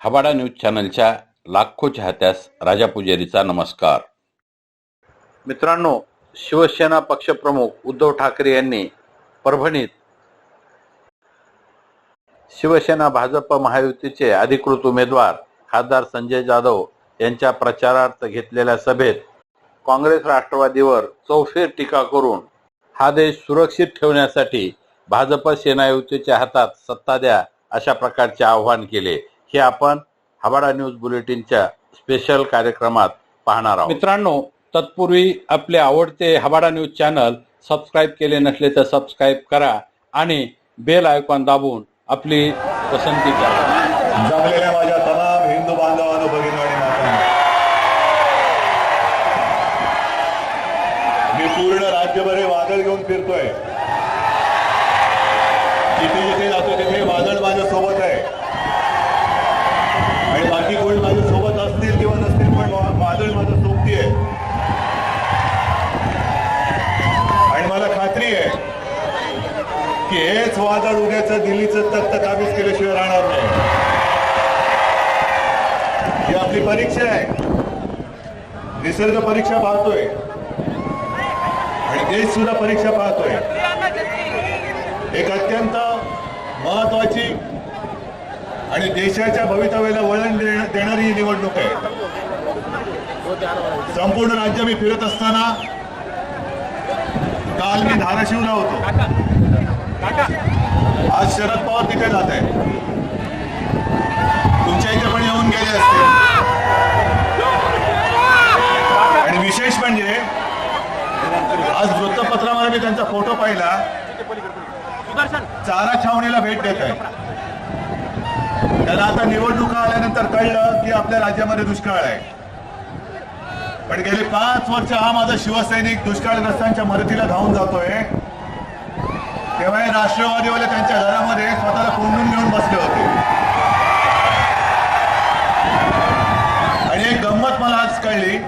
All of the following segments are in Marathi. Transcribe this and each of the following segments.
हबाडा न्यूज चॅनलच्या लाखो चाहत्यास राजा पुजारीचा नमस्कार. मित्रांनो शिवसेना पक्षप्रमुख उद्धव ठाकरे यांनी परभणीत शिवसेना भाजप महायुतीचे अधिकृत उमेदवार खासदार संजय जाधव यांच्या प्रचारार्थ घेतलेल्या सभेत काँग्रेस राष्ट्रवादीवर चौफेर टीका करून हा देश सुरक्षित ठेवण्यासाठी भाजप सेना युतीच्या हातात सत्ता द्या अशा प्रकारचे आवाहन केले. हे आपण हवाडा न्यूज बुलेटिनच्या स्पेशल कार्यक्रमात पाहणार आहोत. मित्रांनो तत्पूर्वी आपले आवडते हवाडा न्यूज चॅनल सबस्क्राईब केले नसले तर सबस्क्राईब करा आणि बेल आयकॉन दाबून आपली पसंती करा. जमलेल्या माझ्या तमाम हिंदू बांधवांनो भगिनी मी पूर्ण राज्यभर हे वादळ घेऊन फिरतोय. जिथे जिथे जातो तिथे वादळ माझ्या सोबत आहे आणि बाकी कोण माझ्या सोबत असतील किंवा नसतील पण वा- वादळ माझं सोबती आहे आणि मला खात्री आहे की हेच वादळ उद्याचं दिल्लीचं तख्त काबीज केल्याशिवाय राहणार नाही. ही आपली परीक्षा आहे. निसर्ग परीक्षा पाहतोय. आणि देश सुद्धा परीक्षा पाहतोय. एक अत्यंत महत्वाची आणि देशाच्या भवितव्याला वळण देणारी ही निवडणूक आहे. संपूर्ण राज्य मी फिरत असताना काल मी धाराशिवला होतो. आज शरद पवार तिथे जात आहे. तुमच्या इथे पण येऊन गेले असतील. आणि विशेष म्हणजे आज वृत्तपत्रामध्ये मी त्यांचा फोटो पाहिला. चारा छावणीला भेट देत आहे. त्याला आता निवडणुका आल्यानंतर कळलं की आपल्या राज्यामध्ये दुष्काळ आहे. पण गेले पाच वर्ष हा माझा शिवसैनिक दुष्काळग्रस्तांच्या मदतीला धावून जातोय. तेव्हा हे राष्ट्रवादीवाले त्यांच्या घरामध्ये स्वतःला कोंडून घेऊन बसले होते. आणि एक गंमत मला आज कळली.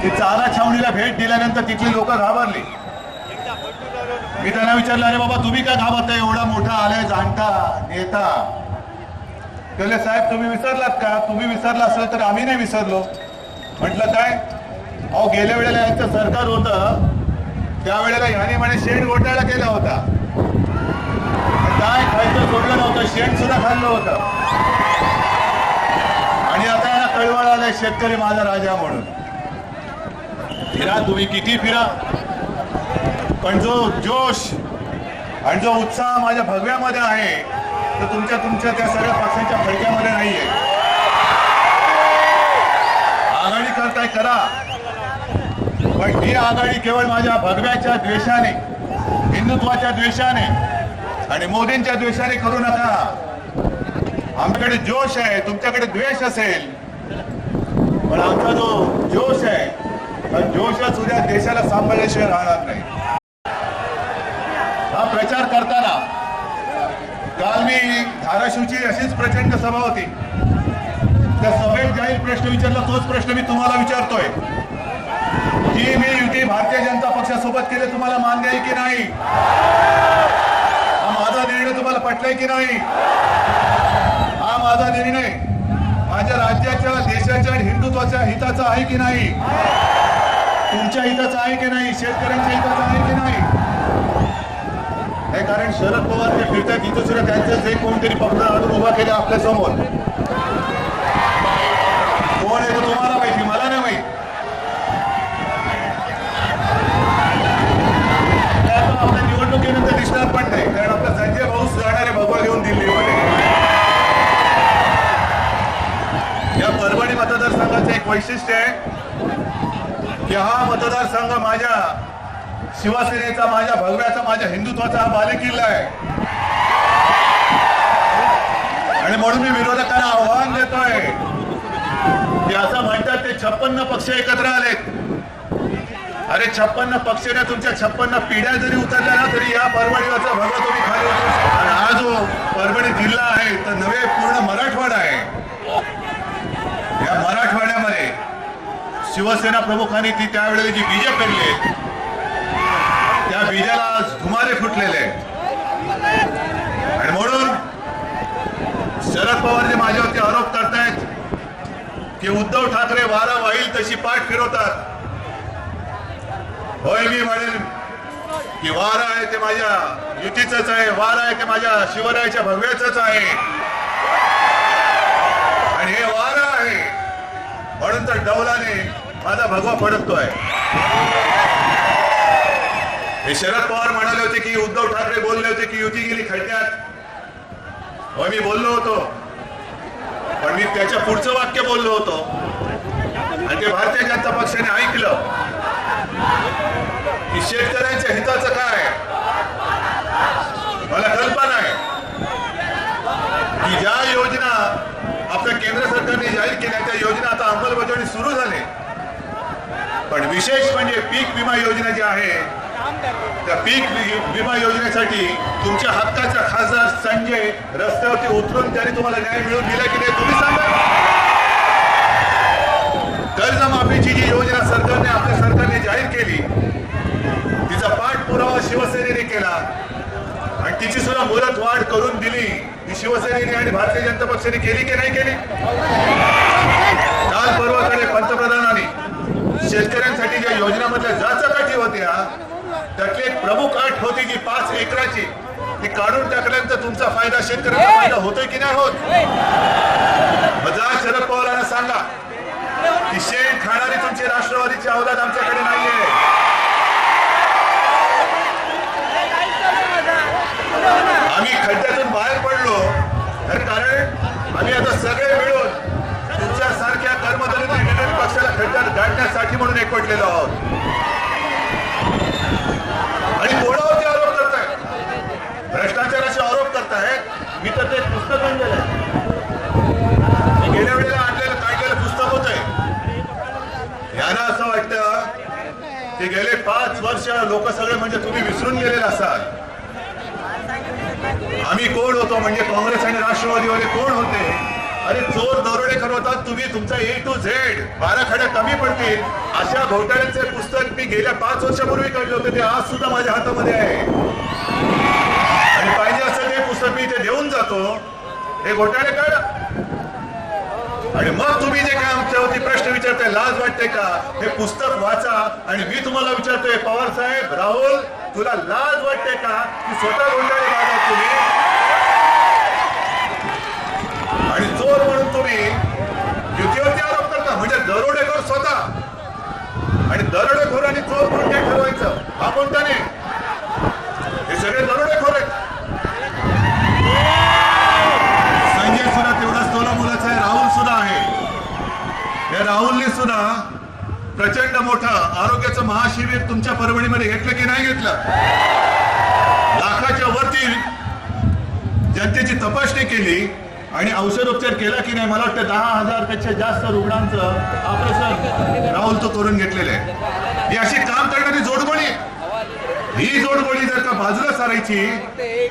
की चारा छावणीला भेट दिल्यानंतर तिथली लोक घाबरली. मी त्यांना विचारलं अरे बाबा तुम्ही काय घाबरताय? एवढा मोठा आलाय जाणता नेता. त्याला साहेब तुम्ही विसरलात का? तुम्ही विसरला असेल तर आम्ही नाही विसरलो. म्हटलं काय? अहो गेल्या वेळेला यांचं सरकार होतं. त्यावेळेला ह्याने म्हणे शेण घोटाळा केला होता. काय खायचं सोडलं नव्हतं शेण सुद्धा खाल्लं होतं. आणि आता यांना कळवळ आलंय शेतकरी माझा राजा म्हणून. फिरा तुम्ही किती फिरा. पण जो जोश आणि जो उत्साह माझ्या भगव्यामध्ये आहे तो तुमच्या तुमच्या त्या सगळ्या पक्षांच्या फडक्यामध्ये नाहीये. आघाडी करताय करा. पण ही आघाडी केवळ माझ्या भगव्याच्या द्वेषाने हिंदुत्वाच्या द्वेषाने आणि मोदींच्या द्वेषाने करू नका. आमच्याकडे जोश आहे तुमच्याकडे द्वेष असेल. पण आमचा जो जोश आहे पण जोशच उद्या देशाला सांभाळल्याशिवाय राहणार नाही. हा प्रचार करताना काल मी धाराशिवची अशीच प्रचंड सभा होती. त्या सभेत जाहीर प्रश्न विचारला तोच प्रश्न मी तुम्हाला विचारतोय. की मी युती भारतीय जनता पक्षासोबत केले तुम्हाला मान्य आहे की नाही? हा माझा निर्णय तुम्हाला पटलाय की नाही? हा माझा निर्णय माझ्या राज्याच्या देशाच्या हिंदुत्वाच्या हिताचा आहे की नाही? तुमच्या हिताचा आहे की नाही? शेतकऱ्यांच्या हिताचा आहे की नाही? हे कारण शरद पवार ते फिरतात इथं सुद्धा त्यांचं जे कोणतरी पक्ष आणून उभा केला आपल्यासमोर निवडणुकीनंतर दिसणार पण नाही कारण आपला संजय भाऊ जाणारे भगवा घेऊन दिल्लीमध्ये. या परभणी मतदारसंघाचं एक वैशिष्ट्य आहे की हा मतदारसंघ माझ्या शिवसेनेचा माझ्या भगव्याचा माझ्या हिंदुत्वाचा हा बालेकिल्ला आहे. आणि म्हणून मी विरोधकांना आव्हान देतोय की असं म्हणतात ते छप्पन्न पक्ष एकत्र आलेत. अरे छप्पन्न पक्षाने तुमच्या छप्पन्न पिढ्या जरी उतरल्या ना तरी या परभणीवरचा भगवा तुम्ही खाली आणि हा जो परभणी जिल्हा आहे तर नवे पूर्ण मराठवाडा आहे. या मराठवाड्यामध्ये शिवसेना प्रमुखांनी ती त्यावेळेला जी बीजे पेरली त्या बीजाला आज धुमारे फुटलेले आणि म्हणून शरद पवार जे माझ्यावरती आरोप करतायत की उद्धव ठाकरे वारा वाईल तशी पाठ फिरवतात होय मी म्हणेन की वारा आहे ते माझ्या युतीचंच आहे वारा आहे ते माझ्या शिवरायाच्या भगव्याच आहे. आणि हे वारा आहे म्हणून तर डौलाने माझा भगवा फडकतोय. हे शरद पवार म्हणाले होते की उद्धव ठाकरे बोलले होते की युती गेली खड्ड्यात. होय मी बोललो होतो. पण मी त्याच्या पुढचं वाक्य बोललो होतो. आणि ते भारतीय जनता पक्षाने ऐकलं. की शेतकऱ्यांच्या हिताचं काय? मला कल्पना आहे की ज्या योजना आपल्या केंद्र सरकारने जाहीर केल्या त्या योजना आता अंमलबजावणी सुरू झाली. पण विशेष म्हणजे पीक विमा योजना जी आहे त्या पीक विमा योजनेसाठी तुमच्या हक्काचा खासदार संजय रस्त्यावरती उतरून त्यांनी तुम्हाला न्याय मिळून दिला की नाही तुम्ही सांगा कर्जमाफीची जी योजना सरकारने आपल्या सरकारने जाहीर केली तिचा पाठपुरावा शिवसेनेने केला. आणि तिची सुद्धा मुदत वाढ करून दिली. ती शिवसेनेने आणि भारतीय जनता पक्षाने केली की नाही केली? काल पर्वाकडे पंतप्रधानांनी शेतकऱ्यांसाठी ज्या योजनामधल्या जाचकाठी होत्या त्यातली एक प्रमुख अट होती जी पाच एकराची ती काढून टाकल्यानंतर तुमचा फायदा शेतकऱ्यांचा फायदा होतोय की नाही होत? मजा शरद पवारांना सांगा की शेण खाणारी तुमची राष्ट्रवादीची अवलाद आमच्याकडे नाहीये आम्ही खड्ड्यातून बाहेर पडलो तर कारण आम्ही आता सगळे मिळून तुमच्या सारख्या कर्मचारी विरोधी पक्षाला खड्ड्यात गाडण्यासाठी म्हणून एकवटलेलो आहोत आणि कोणावरती आरोप करतायत भ्रष्टाचाराचे आरोप करतायत मी तर ते पुस्तक आणलेलं आहे मी गेल्या वेळेला आणलेलं काढलेलं पुस्तक होत यांना असं वाटतं की गेले पाच वर्ष लोक सगळे म्हणजे तुम्ही विसरून गेलेले असाल. आम्ही कोण होतो म्हणजे काँग्रेस आणि राष्ट्रवादीवाले कोण होते? अरे चोर दरोडेखोर होतात तुम्ही तुमचा ए टू झेड बारा खड्या कमी पडतील. अशा घोटाळ्यांचे पुस्तक मी गेल्या पाच वर्षापूर्वी काढले होते ते आज सुद्धा माझ्या हातामध्ये आहे. आणि पाहिजे असं ते पुस्तक मी इथे देऊन जातो. हे घोटाळे काढ. आणि मग तुम्ही जे काय आमच्यावरती प्रश्न विचारताय लाज वाटते का? हे पुस्तक वाचा आणि मी तुम्हाला विचारतोय पवार साहेब राहुल तुला लाज वाटते का? की स्वतः घोटाळे काढात तुम्ही? आणि चोर म्हणून तुम्ही युतीवरती आरोप करता म्हणजे दरोडेखोर स्वतः. आणि दरोडेखोर आणि चोर म्हणून काय ठरवायचं? हा कोणता नाही. हे सगळे दरोडेखोर आहेत संजय सुद्धा तेवढाच तोला मुलाचा आहे राहुल सुद्धा आहे या राहुलने सुद्धा प्रचंड मोठं आरोग्याचं महाशिबिर तुमच्या परभणीमध्ये घेतलं की नाही घेतलं? लाखाच्या वरती जनतेची तपासणी केली आणि औषधोपचार केला की नाही मला वाटतं दहा हजारपेक्षा जास्त रुग्णांचं ऑपरेशन राहुल तो करून घेतलेलं आहे. ही अशी काम करणारी जोडगोळी ही जोडगोळी जर का बाजूला सारायची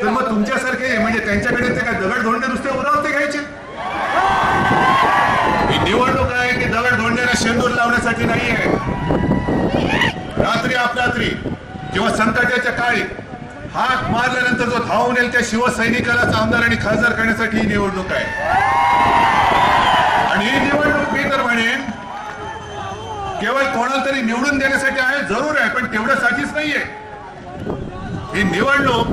तर मग तुमच्यासारखे म्हणजे त्यांच्याकडे ते काय दगड धोंडे नुसते उरावते घ्यायचे ही निवडणूक आहे की दगड धोंड्याला शेंदूर लावण्यासाठी नाही आहे रात्री अपरात्री किंवा संकटाच्या काळी हात मारल्यानंतर जो धावून येईल त्या शिवसैनिकालाच आमदार आणि खासदार करण्यासाठी ही निवडणूक आहे. आणि ही निवडणूक मी तर म्हणेन केवळ कोणाला तरी निवडून देण्यासाठी आहे जरूर आहे पण तेवढ्यासाठीच नाहीये. ही निवडणूक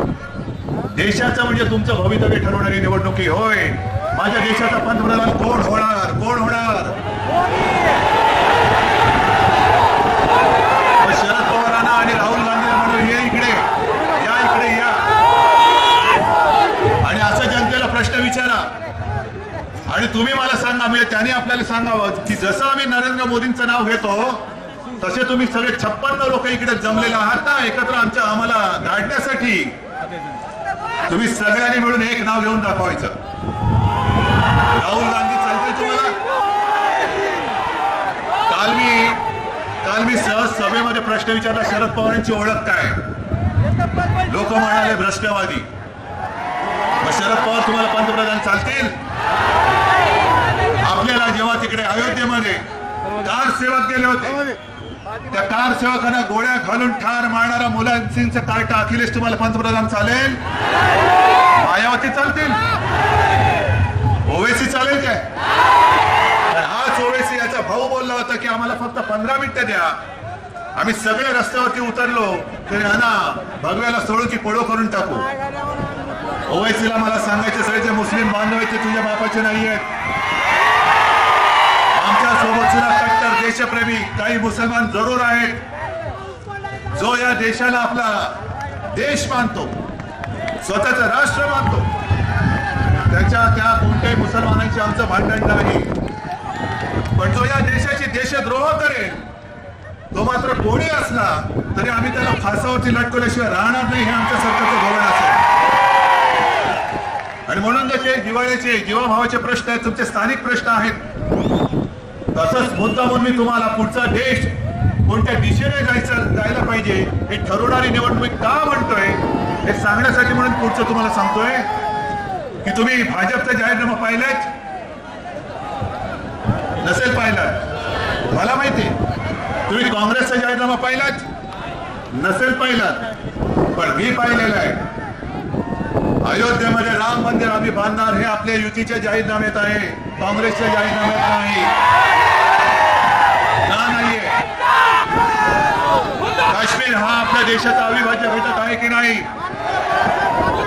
देशाचं म्हणजे तुमचं भवितव्य ठरवणारी निवडणूक ही होय. माझ्या देशाचा पंतप्रधान कोण होणार? कोण होणार? शरद पवारांना आणि राहुल गांधीला म्हणून ये इकडे या इकडे या आणि असं जनतेला प्रश्न विचारा. आणि तुम्ही मला सांगा म्हणजे त्याने आपल्याला सांगावं की जसं आम्ही नरेंद्र मोदींचं नाव घेतो तसे तुम्ही सगळे छप्पन्न लोक इकडे जमलेले आहात ना एकत्र आमच्या आम्हाला गाडण्यासाठी तुम्ही सगळ्यांनी मिळून एक नाव घेऊन दाखवायचं. राहुल गांधी चालते तुम्हाला? काल मी काल मी सहज सभेमध्ये प्रश्न विचारला शरद पवारांची ओळख काय? लोक म्हणाले भ्रष्टवादी. मग शरद पवार तुम्हाला पंतप्रधान चालतील? आपल्याला जेव्हा तिकडे अयोध्येमध्ये कार सेवक गेले होते त्या कार सेवकांना गोळ्या घालून ठार मारणारा मुलांसिंगचं कार्ट अखिलेश तुम्हाला पंतप्रधान चालेल? मायावती चालतील? ओवेसी चालेल काय? हाच ओवेसी याचा भाऊ बोलला होता की आम्हाला फक्त पंधरा मिनिटं द्या. आम्ही सगळे रस्त्यावरती उतरलो तरी अना भगव्याला सोडू की पळो करून टाकू. ओवेसीला मला सांगायचे सगळे जे मुस्लिम बांधव आहेत ते तुझ्या बापाचे नाही आहेत. आमच्यासोबत सुद्धा कट्टर देशप्रेमी काही मुसलमान जरूर आहेत. जो या देशाला आपला देश मानतो स्वतःच राष्ट्र मानतो त्याच्या त्या कोणत्याही मुसलमानांची आमचं भांडण नाही. पण जो या देशाची देशद्रोह करेल तो मात्र कोणी असला तरी आम्ही त्याला फासावरती लटकवल्याशिवाय राहणार नाही हे आमच्या सरकारचं धोरण असेल. आणि म्हणून जसे दिवाळीचे जीवाभावाचे प्रश्न आहेत तुमचे स्थानिक प्रश्न आहेत. तसंच मुद्दा म्हणून मी तुम्हाला पुढचा देश कोणत्या दिशेने जायचं जायला पाहिजे हे ठरवणारी निवडणूक का म्हणतोय हे सांगण्यासाठी म्हणून पुढचं तुम्हाला सांगतोय की तुम्ही भाजपचा जाहीरनामा पाहिलाय नसेल पाहिला. मला माहिती तुम्ही काँग्रेसचा जाहीरनामा पाहिलात नसेल पाहिलात पण मी पाहिलेला आहे. अयोध्येमध्ये राम मंदिर आम्ही बांधणार हे आपल्या युतीच्या जाहीरनाम्यात आहे. काँग्रेसच्या जाहीरनाम्यात नाही. नाहीये? काश्मीर हा आपल्या देशाचा अविभाज्य घटक आहे की नाही?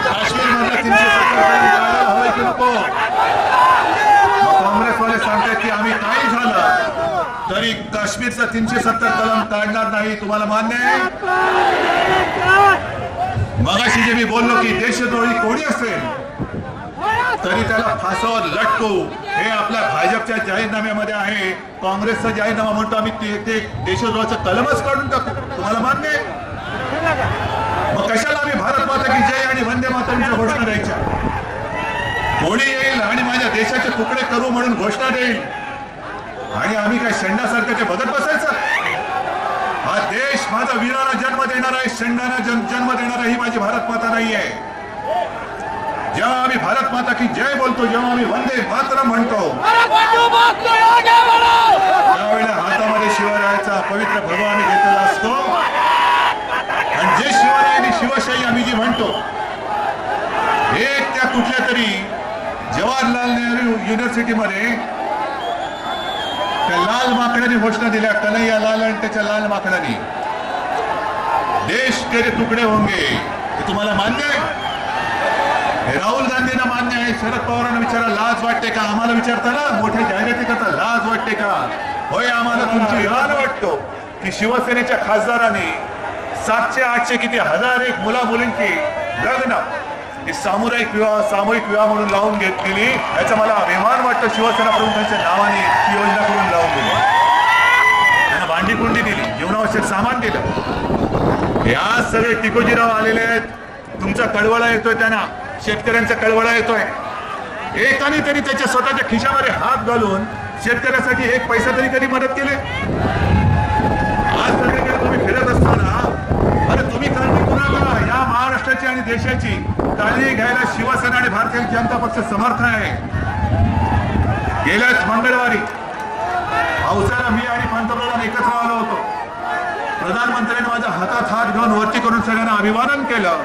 काश्मीर मधला तीनशे सत्तर कलम की नको? काँग्रेसवाले सांगतात की आम्ही काही झालं तरी काश्मीरचा तीनशे सत्तर कलम काढणार नाही तुम्हाला मान्य आहे? मगाशी जे मी बोललो की देशद्रोही कोणी असेल तरी त्याला फासावर लटकू. हे आपल्या भाजपच्या जाहीरनाम्यामध्ये आहे. काँग्रेसचा जाहीरनामा म्हणतो आम्ही ते ते देशद्रोहाचं कलमच काढून टाकू. तुम्हाला मान्य आहे? मग कशाला आम्ही भारत माता की जय आणि वंदे मातरच्या घोषणा द्यायच्या? कोणी येईल आणि माझ्या देशाचे तुकडे करू म्हणून घोषणा देईल? आणि आम्ही काय शेंडासारखं ते बसायचं? देश माझा वीराला जन्म देणारा आहे सेंडाना जन- जन्म देणारा ही माझी भारत माता नाही आहे. जेव्हा आम्ही भारत माता की जय बोलतो जेव्हा आम्ही वंदे मात्र म्हणतो त्यावेळेला हातामध्ये शिवरायाचा पवित्र भगवा आम्ही घेतलेला असतो. आणि जे शिवराय आणि शिवशाही आम्ही जी म्हणतो एक त्या कुठल्या तरी जवाहरलाल नेहरू युनिव्हर्सिटीमध्ये मध्ये लाल माकडाने घोषणा दिल्या कन्हैया लाल आणि त्याच्या लाल माकडाने. देश तेरे तुकडे होंगे हे तुम्हाला मान्य आहे? हे राहुल गांधींना मान्य आहे. शरद पवारांना विचारा लाज वाटते का? आम्हाला विचारताना मोठ्या जाहिराती करता लाज वाटते का? होय आम्हाला तुमची लाज वाटतो की शिवसेनेच्या खासदाराने सातशे आठशे किती हजार एक मुला मुलींची लग्न ही सामुदायिक विवाह सामूहिक विवाह म्हणून लावून घेतलेली याचा मला अभिमान वाटतो. शिवसेना प्रमुखांच्या नावाने ही योजना करून लावून दिली. त्यांना भांडी कुंडी दिली. जीवनावश्यक सामान दिलं. या सगळे टिकोजीराव आलेले आहेत. तुमचा कळवळा येतोय त्यांना. शेतकऱ्यांचा कळवळा येतोय. एकाने तरी त्याच्या स्वतःच्या खिशामध्ये हात घालून शेतकऱ्यासाठी एक पैसा तरी कधी मदत केले आज सगळीकडे तुम्ही फिरत असताना अरे तुम्ही कारण महाराष्ट्राची आणि देशाची काळजी घ्यायला शिवसेना आणि भारतीय जनता पक्ष समर्थ आहे. गेल्याच मंगळवारी पावसाला मी आणि पंतप्रधान एकत्र आलो होतो. प्रधानमंत्र्यांनी माझ्या हातात हात घेऊन वरती करून सगळ्यांना अभिवादन केलं.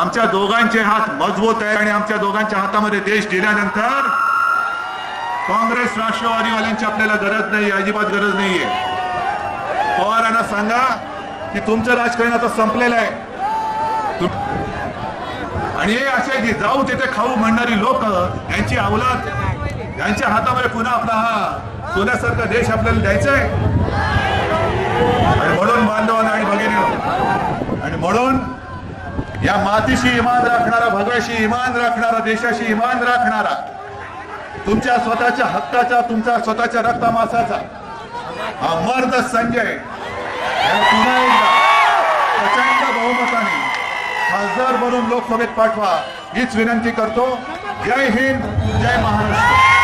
आमच्या दोघांचे हात मजबूत आहे आणि आमच्या दोघांच्या हातामध्ये देश दिल्यानंतर काँग्रेस राष्ट्रवादीवाल्यांची आपल्याला गरज नाही अजिबात गरज नाहीये. पवारांना सांगा की तुमचं राजकारण आता संपलेलं आहे. आणि हे असे की जाऊ तिथे खाऊ म्हणणारी लोक यांची अवलाद यांच्या हातामध्ये पुन्हा आपला हा सोन्यासारखा देश आपल्याला द्यायचा आहे. आणि म्हणून बांधवांना आणि भगिनी आणि म्हणून या मातीशी इमान राखणारा भगव्याशी इमान राखणारा देशाशी इमान राखणारा तुमच्या स्वतःच्या हक्काचा तुमच्या स्वतःच्या रक्तमासाचा हा मर्द संजय पुन्हा एकदा प्रचंड बहुमत खासदार बनून लोकसभेत पाठवा हीच विनंती करतो. जय हिंद जय महाराष्ट्र.